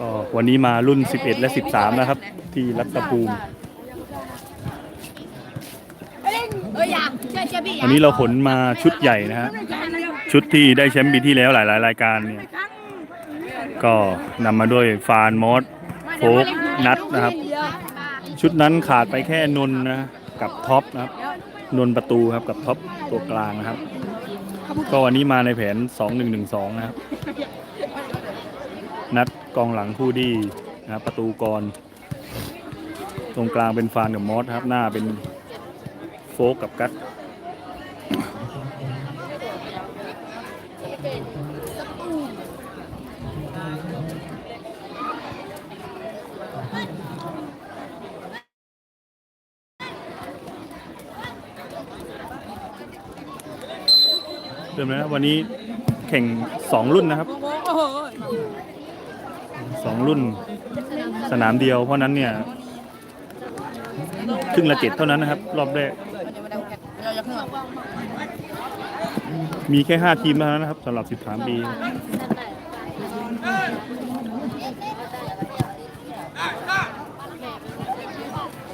ก็วันนี้มารุ่น 11 และ 13 นะครับ ที่รัตภูมิ วันนี้เราขนมาชุดใหญ่นะฮะ ชุดที่ได้แชมป์ปีที่แล้วหลาย ๆ รายการเนี่ย ก็นำมาด้วยฟานมอสโฟกนัดนะครับ ชุดนั้นขาดไปแค่นนนะ กับท็อปนะครับนนท์ประตูครับกับท็อปตัวกลางนะครับ ก็วันนี้มาในแผน 2112 นะครับ นัดกองหลังคู่ดีนะครับประตูกร ตรงกลางเป็นฟานกับมอสครับ หน้าเป็นโฟกกับกัต เริ่มแล้วนะวันนี้แข่ง2รุ่นนะครับสองรุ่น สนามเดียวเพราะนั้นเนี่ยครึ่งละเจ็ดเท่านั้นนะครับ รอบแรก มีแค่ห้าทีมเท่านั้นนะครับสำหรับสิบสามปี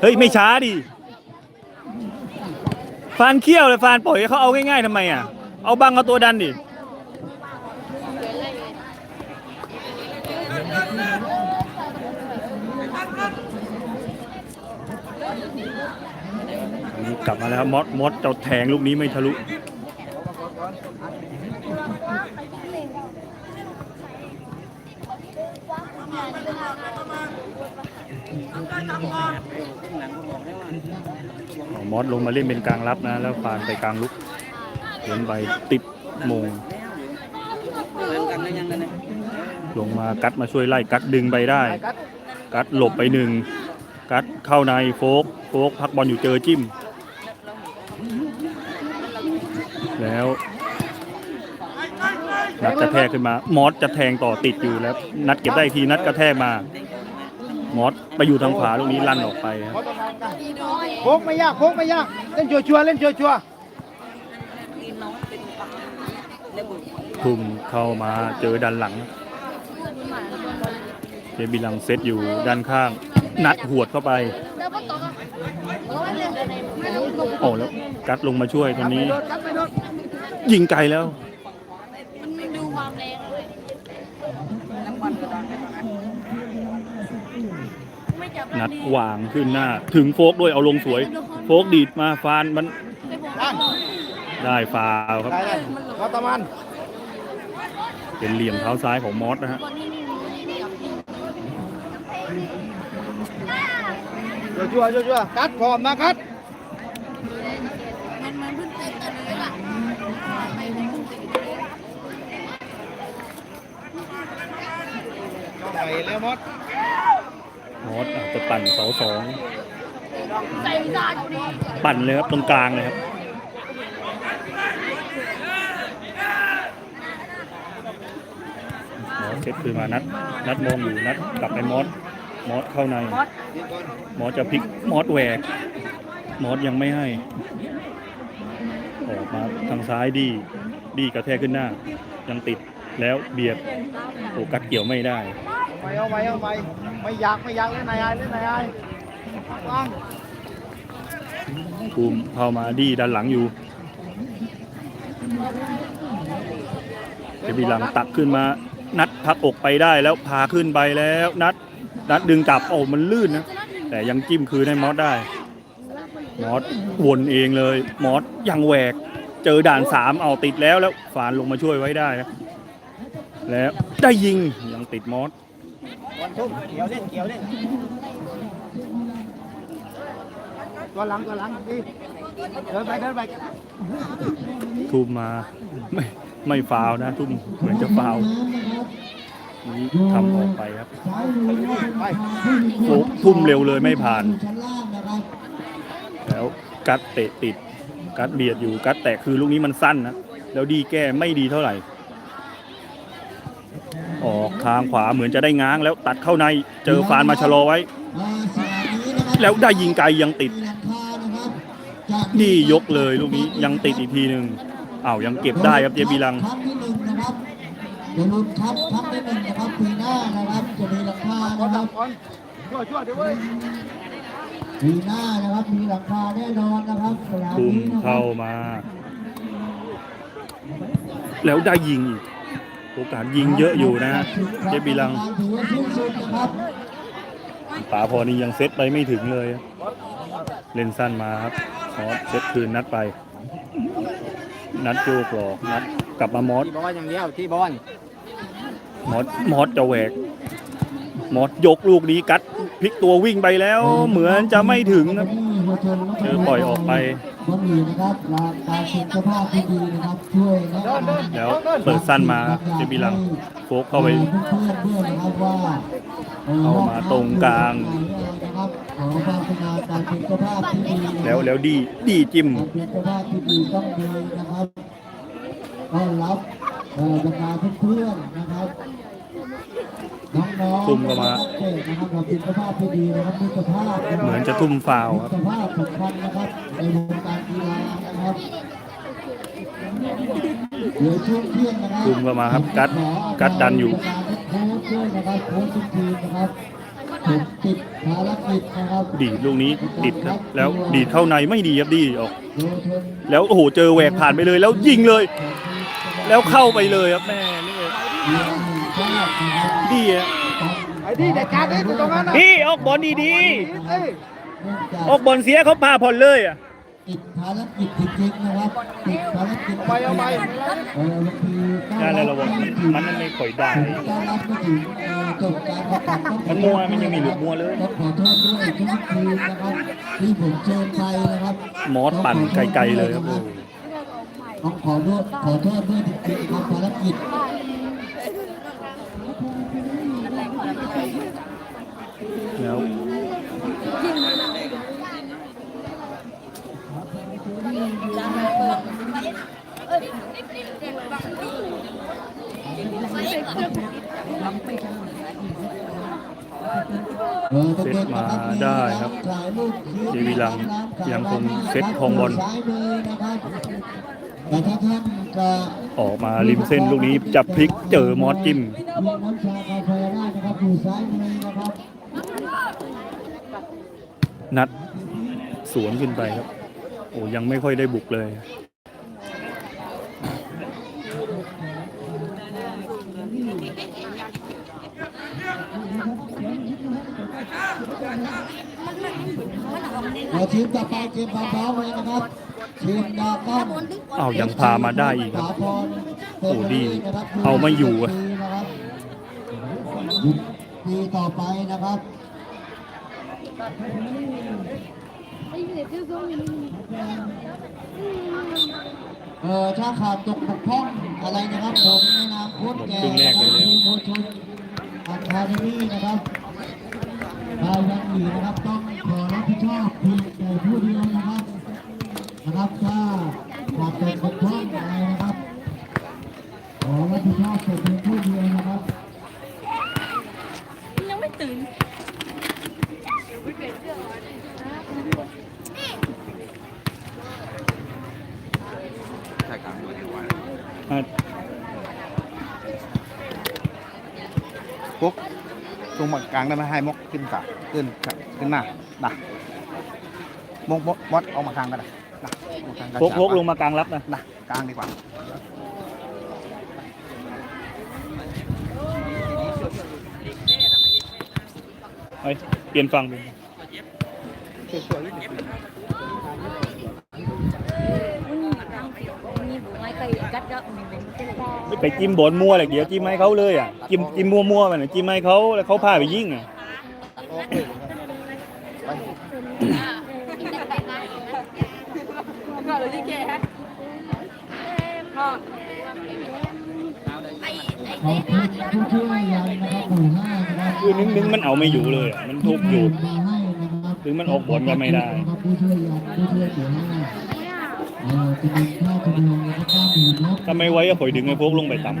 เฮ้ย ไม่ช้าดิ ฟานเขี้ยวเลย ฟานปล่อยเขาเอาง่ายๆทำไมอะ เอาบังเอาตัวดันดิกลับมาแล้วมอสมอสเจ้าแทงลูกนี้ไม่ทะลุมอสลงมาเล่นเป็นกลางรับนะ แล้วฟานไปกลางลุก เดินไปติดมง ลงมากัดมาช่วยไล่กัดดึงไปได้ กัดหลบไปหนึ่ง กัดเข้าในโฟกโฟกพักบอลอยู่เจอจิ้ม แล้วนัดกระแทกขึ้นมา มอสจะแทงต่อติดอยู่แล้ว นัดเก็บได้ทีนัดกระแทกมา มอสไปอยู่ทางขวาลูกนี้ลั่นออกไปครับโค้งไม่ยากโค้งไม่ยาก เล่นชัวร์ๆเล่นชัวร์ ทุ่มเข้ามาเจอดันหลังเจบิลังเซตอยู่ด้านข้าง นัดหวดเข้าไปโอ้แล้วกัดลงมาช่วยตอนนี้ ยิงไกลแล้วนัดวางขึ้นหน้า ถึงโฟกด้วยเอาลงสวย โฟกดีดมาฟานมัน ได้ฟาวครับ ได้ได้มาตะมัน เป็นเหลี่ยมเท้าซ้ายของมอสนะฮะชัวร์ๆชัวร์ๆกัดพร้อมนะกัดมันมันเพิ่งตื่นตอนนี้ล่ะไปแล้วมดมอสอาจจะปั่นเสาสองใส่วิจารณ์ดีปั่นเลยครับตรงกลางเลยครับ มอส เช็ดคืนมานัดนัดมองอยู่นัดกลับไปมอสมอสเข้าใน มอสจะพลิกมอสแหวก มอสยังไม่ให้ ออกมาทางซ้ายดี ดีกระแทกขึ้นหน้า ยังติดแล้วเบียดโอ้กัดเกี่ยวไม่ได้ไปเอาไปเอาไปไม่อยากไม่อยากเล่นนายไอ้เล่นนายไอ้วางภูมิเข้ามาดีด้านหลังอยู่เจบีหลังตักขึ้นมา นัดพักอกไปได้แล้วพาขึ้นไปแล้วนัดนัดดึงกลับโอ้มันลื่นนะ แต่ยังจิ้มคืนให้มอสได้ มอสวนเองเลย มอสยังแหวก เจอด่านสามเอาติดแล้วแล้วฝานลงมาช่วยไว้ได้นะแล้วได้ยิงยังติดมอสวันทุ่มเกี่ยวเล่นเกี่ยวเล่นตัวหลังตัวหลังดีเดินไปเดินไปทุ่มมาไม่ ไม่ฟาวนะ ทุ่มเหมือนจะฟาวนี่ทำออกไปครับโอ้ทุ่มเร็วเลยไม่ผ่าน แล้วกัดเตะติด กัดเบียดอยู่กัดแตะคือลูกนี้มันสั้นนะแล้วดีแก้ไม่ดีเท่าไหร่ ออกทางขวาเหมือนจะได้ง้างแล้วตัดเข้าในเจอฟานมาชะลอไว้ แล้วได้ยิงไกลยังติดดียกเลยลูกนี้ยังติดอีกทีหนึ่ง อ้าวยังเก็บได้ครับเจบีลังครั้งที่หนึ่งนะครับเดี๋ยวลุ้นครับครั้งที่หนึ่งนะครับปีหน้านะครับจะมีราคานะครับก่อนช่วยช่วยเดี๋ยวเว้ยปีหน้านะครับมีราคาแน่นอนนะครับสนามคุมนี้นะครับเข้ามา แล้วได้ยิงอีกโอกาสยิงเยอะอยู่นะเจบีลังถือว่าสิ้นสุดนะครับป๋าพอนี่ยังเซตไปไม่ถึงเลย เล่นสั้นมาครับมอเซตคืนนัดไป นัดโยกหลอกนัดกลับมามอสที่บอลอย่างเดียวที่บอลมอสมอสจะแหวกมอสยกลูกนี้กัดพลิกตัววิ่งไปแล้ว เหมือนจะไม่ถึงครับเจอปล่อยออกไปก็มีนะครับการสุขภาพที่ดีนะครับช่วยแนะนำแล้วเปิดสั้นมาเจบีลังโฟกเข้าไปเพื่อนๆด้วยนะครับว่าเอามาตรงกลาง แล้วแล้วดีดีจิ้มการสุขภาพที่ดีต้องดีนะครับต้อนรับเอ่อบรรดาเพื่อนๆนะครับน้องๆซุ่มเข้ามานักเตะนะครับขอสุขภาพที่ดีนะครับมิตรภาพะครับเหมือนจะทุ่มฟาวล์ครับมิตรภาพสำคัญนะครับในวงการกีฬานะครับเดี๋ยวช่วงเที่ยงนะครับซุ่มเข้ามาครับกัดกัดดันอยู่โค้ชด้วยนะครับโค้ชทุกทีมนะครับผม ติดภารกิจนะครับดีดลูกนี้ติดครับ แล้วดีดเข้าในไม่ดีครับดีออกโดยเชิญแล้วโอ้โหเจอแหวกผ่านไปเลย แล้วยิงเลย แล้วเข้าไปเลยครับแม่นี่เรียนหนึ่งชาตินะครับดีอะไอ้ที่เด็กการนี่ตรงนั้นนะพี่ออกบอลดีเอ้ยเนื่องจากๆออกบอลเสียเขาพาผ่อนเลยอะ ติดภารกิจจริงๆนะครับติดภารกิจเอาไปเอาไปเออบางทีต้อนนั่นแหละรัเราบบอกไม่ถึงมันไม่ค่อยได้ต้อนรับไม่ถึงเอ่อจบการประกาศต้องขอมันมัวมันยังมีลูกมัวเลยต้องขอโทษด้วยทุกทีมนะครับที่ผมเชิญไปนะครับมอสปั่นไกลๆเลยครับโอ้ต้องขอโทษขอโทษด้วยจริงๆครับภารกิจแล้วเซตมาได้ ครับเจวีลังยังคงเซตคองบอลออกมาริมเส้นลูกนี้จะพลิกเจอมอสจิ้มนัดสวนขึ้นไปครับ โอ้ยังไม่ค่อยได้บุกเลย เราทีมต่อไปเกมความพร้อมเลยนะครับทีมดาวก้อนอ้าวยังพามาได้อีกครับสาพรโอ้ดีเอาไม่อยู่อะนะครับปีต่อไปนะครับเอ่อถ้าขาดตกบกพร่องอะไรนะครับผมในนามโค้ชแก่ครึ่งแรกเลยนะทีมโค้ชชนอัคาเดมี่นะครับรายวันนี้นะครับต้องขอรับผิด ชอบเพียงแต่ผู้เดียวนะครับนะครับถ้าขาดตกบกพร่องอะไรนะครับขอรับผิดชอบแต่เพียงผู้เดียวนะครับยังไม่ตื่นอะปุ๊บตรงกลางได้ไหมให้มกขึ้นขาขึ้นขาขึ้นหน้านะ มกมกมดเอามากลางกันนะนะเอามากลางกันพกพกลงมากลางรับนะนะกลางดีกว่าเฮ้ยเปลี่ยนฝั่งเป็นมีบุไม้เคยกัดก็มันเป็นเส้นตาไม่ไปจิ้มบอลมั่วเลยเดี๋ยวจิ้มให้เขาเลยอะจิ้มจิ้มมั่วๆมันอะจิ้มให้เขาแล้วเขาพาไปยิงอะ ก็เลยที่แกฮะพ่อไอ้ไอ้ ขอบ คือนึงนึงมันเอาไม่อยู่เลยอะมันทุกอยู่ถึงมันออกบอลก็ไม่ได้ทำไมไว้ก็ข่อยดึงไอ้พวกลงไปต่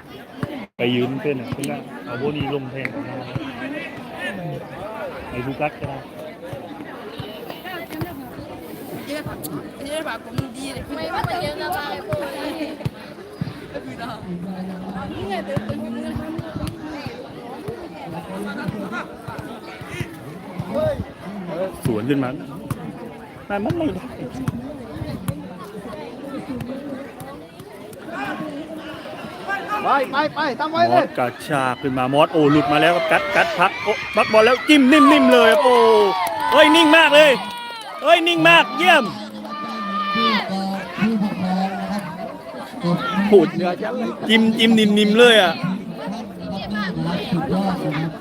ำไปยืนเต้นอะเพื่อนเอาพวกนี้ลงแทนไอ้ทุกัดก็ได้ นี้นี่ไงเดินไปอยู่นั่นสวนขึ้นมาแต่มันไม่ได้ไปไปไปตั้งไว้มเลอยสกระชากขึ้นมามอสโอ้หลุดมาแล้วครับกัดกัดพักโอ้พักบอลแล้วจิ้มนิ่มๆเลยครับโอ้เฮ้ยนิ่งมากเลยเฮ้ยนิ่งมากเยี่ยม ผู้กองผู้ปกครองนะครับกดพูดจิ้มจิ้มนิ่มๆเลยอะนะครับสุดยอดนะครับ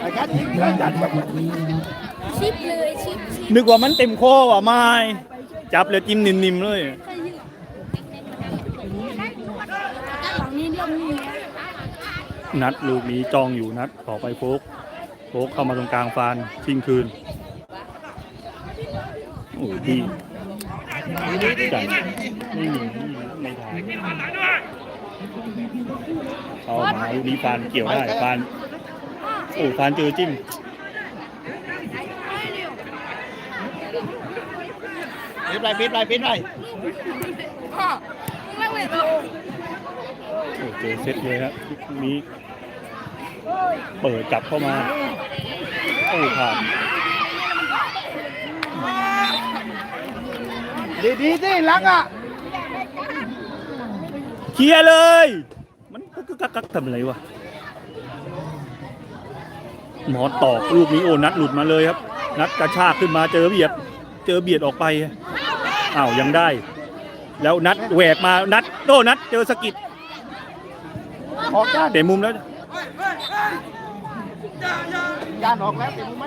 ไอ้กัดยิงยอดแบบนี้นะครับชิปเลยชิปชิปนึกว่ามันเต็มคอว่ะไม่จับแล้วจิ้มนิ่มๆเลยด้านหลังนี้เรื่องนี้นัดลูกนี้จองอยู่นัดต่อไปโฟกโฟกเข้ามาตรงกลางฟานชิงคืนโอ้ดี จังไม่มีไม่ทายเอามาลูกนี้ฟานเกี่ยวได้ฟานโอ้ฟานเจอจิ้มปิดไปปิดไปปิดไปโอ้เจอเซตเลยครับนี้เปิดจับเข้ามา โอ้ผ่าน ดีดีสิรักอะเคลียร์เลย มันกักกักกักทำอะไรวะหมอตอกลูกนี้โอ้นัดหลุดมาเลยครับ นัดกระชากขึ้นมาเจอเบียด เจอเบียดออกไปอ้าวยังได้ แล้วนัดแหวกมานัดโดนัดเจอสะกิดออกด้านเตะมุมแล้วด้านออกแล้วเต็มไหม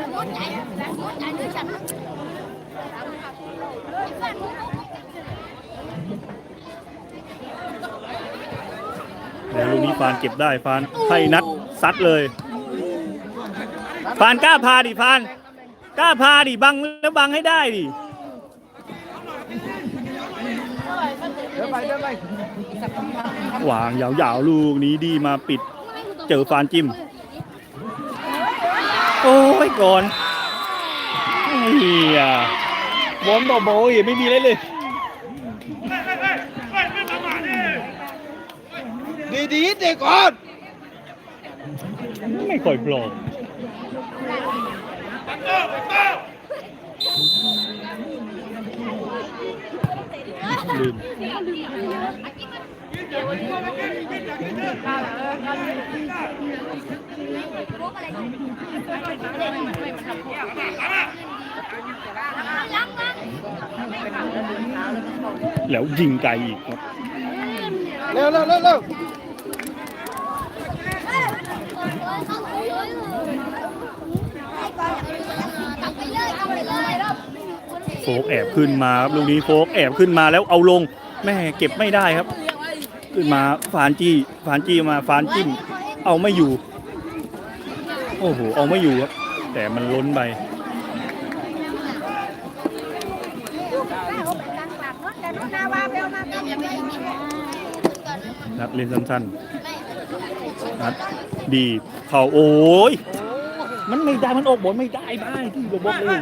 แล้วลูกนี้ฟานเก็บได้ฟานให้นัดซัดเลยฟานกล้าพาดิฟานกล้าพาดิบังแล้วบังให้ได้ดิวางยาวๆลูกนี้ดีมาปิด เจอฟานจิ้ม โอ้ยก่อนเฮีย บอลต่อบอลอีกไม่มีเลยเลยดีดีสิก่อน ไม่ค่อยปลอมลืม แล้วยิงไกลอีกครับ เร็วเร็วเร็วเร็วโฟกแอบขึ้นมาครับลูกนี้โฟกแอบขึ้นมาแล้วเอาลงแม่เก็บไม่ได้ครับ ขึ้นมาฟานจี้ฟานจี้มาฟานจิ้มเอาไม่อยู่ โอ้โหเอาไม่อยู่ครับ แต่มันล้นไป นัดเล่นสั้นๆนัดดีเข่าโอ้ยมันไม่ได้มันออกบอลไม่ได้บ้าที่บอกเลย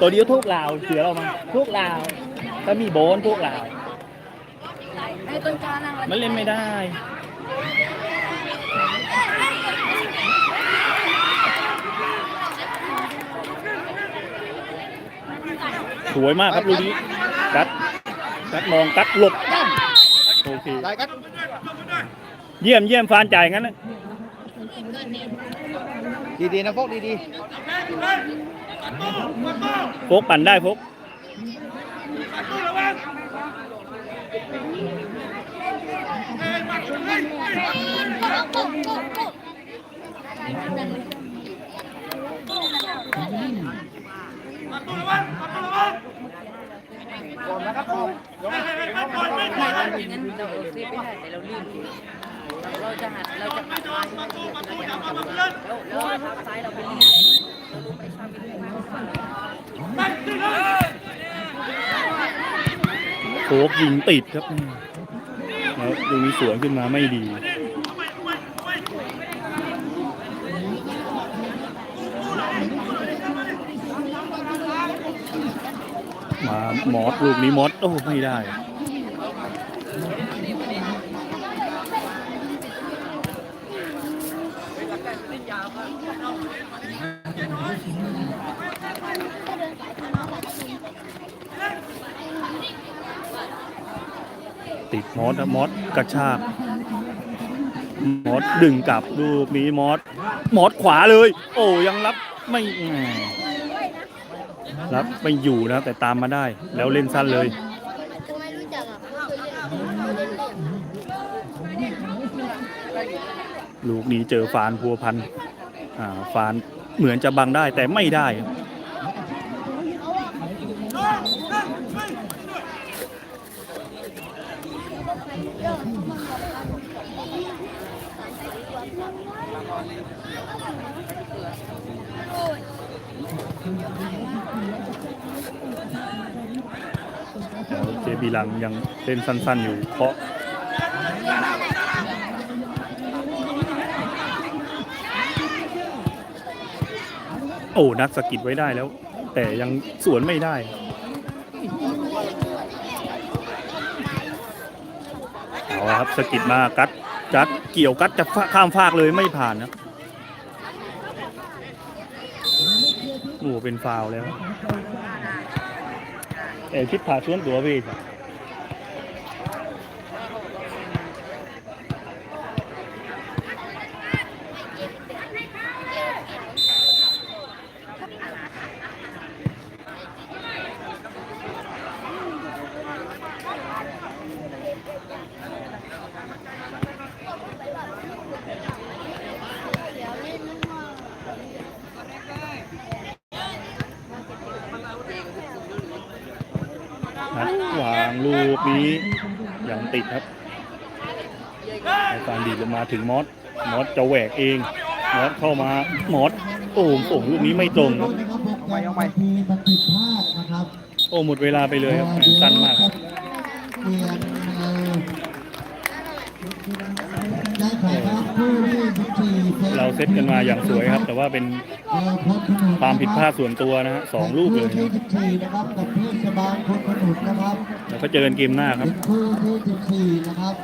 ตัวเดียวทุกลาวเสียเรามาทุกลาวถ้ามีโบนทุกลาวไอ้ต้นกลางนั่งมันเล่นไม่ได้สวยมากครับลูกนี้กัดกัดมองกัดหลบโอเคได้กัด เยี่ยมเยี่ยมฟานจ่ายงั้นนะดีดีนะพวกดีดีโฟกปั่นได้โฟกก่อนนะครับผม งั้นเราเซฟไม่ได้แต่เรารีบเราจะหัดเราจะหัดซ้ายเราจะหัดแล้วแล้วทางซ้ายเราไปรีบเรารู้ไปชอบไปรีบมากกว่า โฟ กยิงติดครับแล้วลูกนี้สวนขึ้นมาไม่ดีมามอสลูกนี้มอสโอ้ไม่ได้ มอสมอสกระชากมอสดึงกลับลูกนี้มอสมอสขวาเลย โอ้ยังรับไม่รับไม่อยู่นะแต่ตามมาได้ แล้วเล่นสั้นเลยลูกอะไม่เคยเล่นเล่นเล่นลูกนี้เจอฟานพัวพันอ่าฟานเหมือนจะบังได้แต่ไม่ได้ บีลังยังเล่นสั้น ๆ อยู่เพราะโอ้นัดสะกิดไว้ได้แล้ว แต่ยังสวนไม่ได้ เอาละครับสะกิดมากัดกัดเกี่ยวกัดจะข้ามฟากเลยไม่ผ่านนะโอ้เป็นฟาวแล้ว แต่คิดผ่าชวนตัวพี่ นัดวางลูกนี้ยังติดครับไอ้ฟานดีดลงมา ถึงมอสมอสจะแหวกเอง มอสเข้ามามอสโอ้ส่งลูกนี้ไม่ตรงครับนะครับโปรแกรมบางทีมันผิดพลาดนะครับโอ้หมดเวลาไปเลยครับสั้นมากครับเปลี่ยนเอ่อได้ไข่ครับผู้ที่สิบสี่ป็นเราเซตกันมาอย่างสวยครับ แต่ว่าเป็นเอ่อพลขนุนความผิดพลาดส่วนตัวนะฮะสองลูกเลยคู่นะที่สิบสี่นะครับกับเทศบาลพลขนุนนะครับ แล้วก็เจอกันเกมหน้าครับ เป็นคู่ที่สิบสี่นะครับ